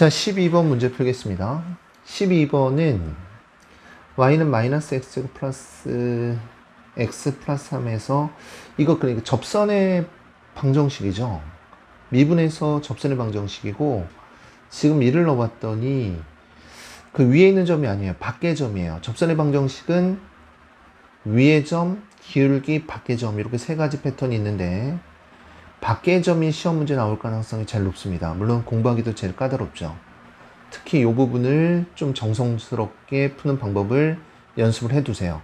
자, 12번 문제 풀겠습니다. 12번은 y는 마이너스 x제곱 플러스 x 플러스 3에서 이거 그러니까 접선의 방정식이죠. 미분에서 접선의 방정식이고 지금 1을 넣어봤더니 그 위에 있는 점이 아니에요. 밖의 점이에요. 접선의 방정식은 위의 점, 기울기, 밖의 점 이렇게 세 가지 패턴이 있는데 밖의 점이 시험 문제 나올 가능성이 제일 높습니다. 물론 공부하기도 제일 까다롭죠. 특히 이 부분을 좀 정성스럽게 푸는 방법을 연습을 해두세요.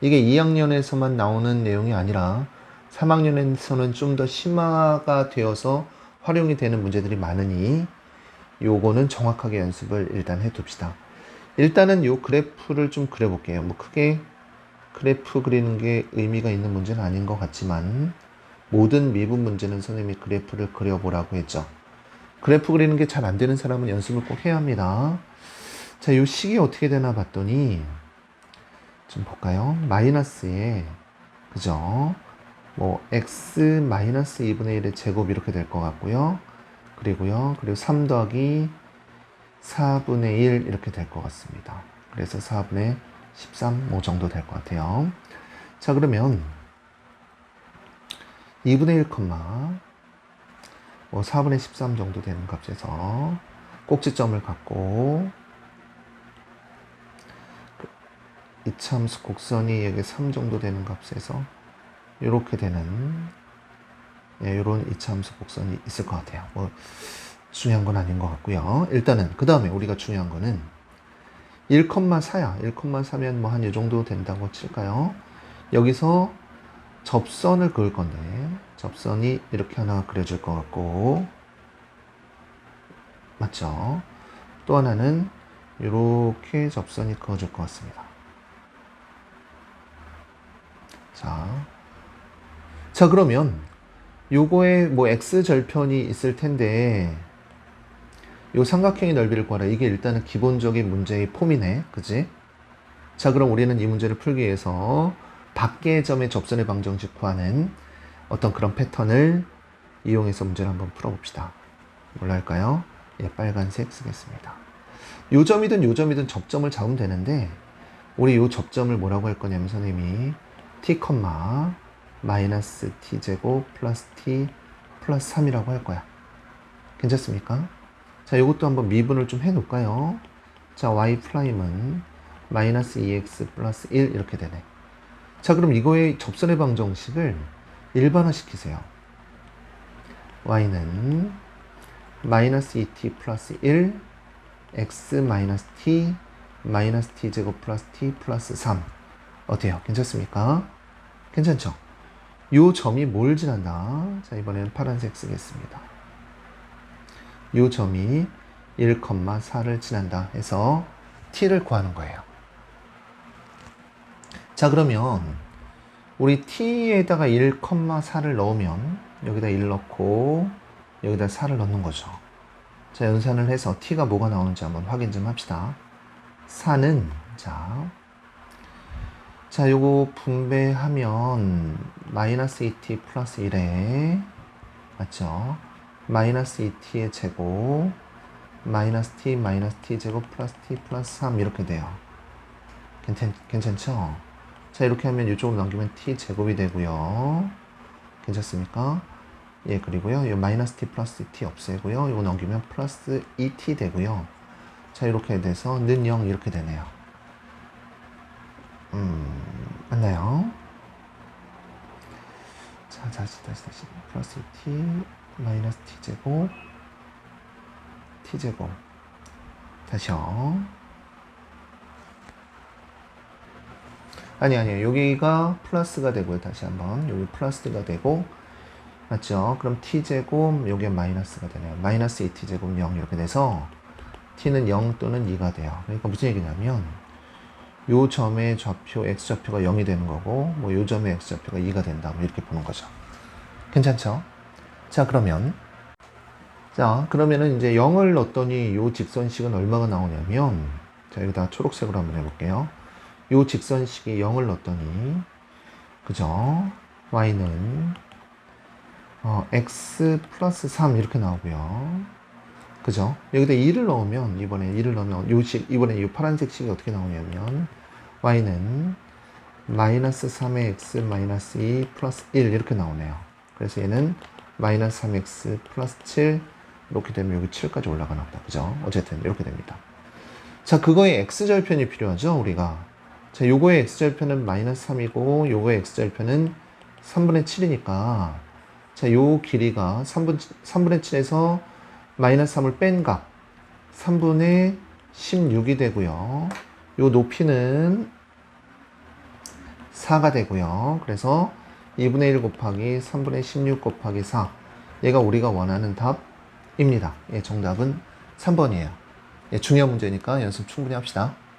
이게 2학년에서만 나오는 내용이 아니라 3학년에서는 좀 더 심화가 되어서 활용이 되는 문제들이 많으니 요거는 정확하게 연습을 일단 해둡시다. 일단은 요 그래프를 좀 그려볼게요. 뭐 크게 그래프 그리는 게 의미가 있는 문제는 아닌 것 같지만 모든 미분 문제는 선생님이 그래프를 그려보라고 했죠. 그래프 그리는 게 잘 안 되는 사람은 연습을 꼭 해야 합니다. 자, 요 식이 어떻게 되나 봤더니 좀 볼까요? 마이너스에 그죠? 뭐 x 마이너스 2분의 1의 제곱 이렇게 될 것 같고요. 그리고요. 그리고 3 더하기 4분의 1 이렇게 될 것 같습니다. 그래서 4분의 13, 뭐 정도 될 것 같아요. 자, 그러면 2분의 1, 뭐 4분의 13 정도 되는 값에서 꼭지점을 갖고 이참수 곡선이 여기 3 정도 되는 값에서 이렇게 되는 예, 이런 이참수 곡선이 있을 것 같아요. 뭐 중요한 건 아닌 것 같고요. 일단은 그 다음에 우리가 중요한 거는 1,4야. 1,4면 뭐 한 이 정도 된다고 칠까요? 여기서 접선을 그을 건데 접선이 이렇게 하나 그려질 것 같고 맞죠? 또 하나는 이렇게 접선이 그어질 것 같습니다. 자, 자 그러면 요거에 뭐 x 절편이 있을 텐데 요 삼각형의 넓이를 구하라. 이게 일단은 기본적인 문제의 폼이네. 그지? 자, 그럼 우리는 이 문제를 풀기 위해서 밖의 점의 접선의 방정식 구하는 어떤 그런 패턴을 이용해서 문제를 한번 풀어봅시다. 뭘로 할까요? 예, 빨간색 쓰겠습니다. 요 점이든 요 점이든 접점을 잡으면 되는데 우리 요 접점을 뭐라고 할 거냐면 선생님이 t, 마이너스 t 제곱 플러스 t 플러스 3이라고 할 거야. 괜찮습니까? 자, 이것도 한번 미분을 좀 해놓을까요? 자, y 프라임은 마이너스 2x 플러스 1 이렇게 되네. 자, 그럼 이거의 접선의 방정식을 일반화 시키세요. y는 마이너스 2t 플러스 1 x 마이너스 t 마이너스 t 제곱 플러스 t 플러스 3 어때요? 괜찮습니까? 괜찮죠? 요 점이 뭘 지난다? 자, 이번에는 파란색 쓰겠습니다. 요 점이 1,4를 지난다 해서 t를 구하는 거예요. 자, 그러면 우리 t에다가 1,4를 넣으면 여기다 1 넣고 여기다 4를 넣는 거죠. 자, 연산을 해서 t가 뭐가 나오는지 한번 확인 좀 합시다. 4는 자, 자, 요거 분배하면 마이너스 2t 플러스 1에 맞죠? 마이너스 2t의 제곱 마이너스 t 마이너스 t 제곱 플러스 t 플러스 3 이렇게 돼요. 괜찮, 괜찮죠? 자 이렇게 하면 이쪽으로 넘기면 t 제곱이 되고요. 괜찮습니까? 예 그리고요 이 마이너스 t 플러스 t 없애고요. 이거 넘기면 플러스 2t 되고요. 자 이렇게 돼서 는 0 이렇게 되네요. 음 맞나요? 자 다시 다시 다시 플러스 2t 마이너스 t제곱 t제곱 다시요 아니 아니 여기가 플러스가 되고요. 다시 한번. 여기 플러스가 되고 맞죠? 그럼 t제곱 여기 마이너스가 되네요. 마이너스 2t제곱 0 이렇게 돼서 t는 0 또는 2가 돼요. 그러니까 무슨 얘기냐면 요 점의 좌표 x좌표가 0이 되는 거고 뭐 요 점의 x좌표가 2가 된다. 뭐 이렇게 보는 거죠. 괜찮죠? 자, 그러면 자, 그러면은 이제 0을 넣었더니 요 직선식은 얼마가 나오냐면 자, 여기다 초록색으로 한번 해 볼게요. 요 직선식이 0을 넣었더니 그죠? y는 어, x 플러스 3 이렇게 나오고요. 그죠? 여기다 2를 넣으면 이번에 2를 넣으면 요 식, 이번에 이 파란색 식이 어떻게 나오냐면 y는 마이너스 3의 x 마이너스 2 플러스 1 이렇게 나오네요. 그래서 얘는 마이너스 3x 플러스 7 이렇게 되면 여기 7까지 올라가나 보다. 그죠? 어쨌든 이렇게 됩니다. 자, 그거의 x절편이 필요하죠, 우리가. 자, 요거의 x절편은 마이너스 3이고 요거의 x절편은 3분의 7이니까 자, 요 길이가 3분, 3분의 7에서 마이너스 3을 뺀 값 3분의 16이 되고요. 요 높이는 4가 되고요. 그래서 2분의 1 곱하기 3분의 16 곱하기 4. 얘가 우리가 원하는 답입니다. 예, 정답은 3번이에요. 예, 중요한 문제니까 연습 충분히 합시다.